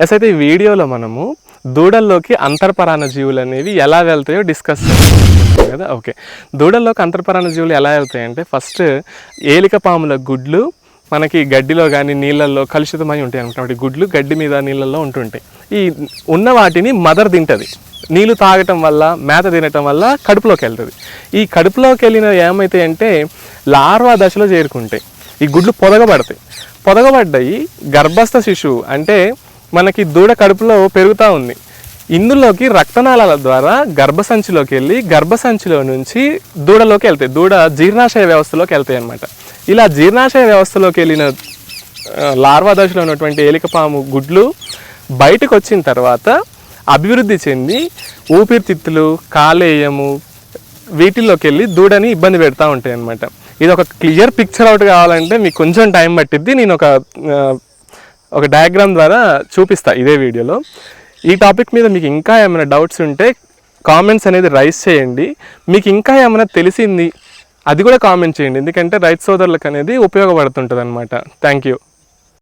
Yes అయితే ఈ వీడియోలో మనము దూడల్లోకి అంతర్పరాణ జీవులు అనేవి ఎలా వెళ్తాయో డిస్కస్ కదా? ఓకే దూడల్లోకి అంతర్పరాణ జీవులు ఎలా వెళ్తాయంటే ఫస్ట్ ఏలిక పాముల గుడ్లు మనకి గడ్డిలో కానీ నీళ్ళల్లో కలుషితమై ఉంటాయి అనమాట. గుడ్లు గడ్డి మీద నీళ్ళల్లో ఉంటుంటాయి. ఈ ఉన్న వాటిని మదర్ తింటుంది. నీళ్ళు తాగటం వల్ల మేత తినటం వల్ల కడుపులోకి వెళ్తుంది. ఈ కడుపులోకి వెళ్ళిన ఏమైతాయి అంటే లార్వా దశలో చేరుకుంటాయి. ఈ గుడ్లు పొదగబడతాయి. పొదగబడ్డాయి గర్భస్థ శిశువు అంటే మనకి దూడ కడుపులో పెరుగుతూ ఉంది. ఇందులోకి రక్తనాళాల ద్వారా గర్భసంచిలోకి వెళ్ళి గర్భసంచిలో నుంచి దూడలోకి వెళ్తాయి. దూడ జీర్ణాశయ వ్యవస్థలోకి వెళ్తాయి అనమాట ఇలా జీర్ణాశయ వ్యవస్థలోకి వెళ్ళిన లార్వా దశలో ఉన్నటువంటి ఏలికపాము గుడ్లు బయటకు వచ్చిన తర్వాత అభివృద్ధి చెంది ఊపిరితిత్తులు కాలేయము వీటిల్లోకి వెళ్ళి దూడని ఇబ్బంది పెడతా ఉంటాయి అనమాట ఇది ఒక క్లియర్ పిక్చర్ అవుట్ కావాలంటే మీకు కొంచెం టైం పట్టిద్ది. నేను ఒక ఒక డయాగ్రామ్ ద్వారా చూపిస్తా ఇదే వీడియోలో. ఈ టాపిక్ మీద మీకు ఇంకా ఏమైనా డౌట్స్ ఉంటే కామెంట్స్ అనేది రైస్ చేయండి. మీకు ఇంకా ఏమైనా తెలిసింది అది కూడా కామెంట్ చేయండి. ఎందుకంటే రైతు సోదరులకు అనేది ఉపయోగపడుతుంటుంది అనమాట థ్యాంక్ యూ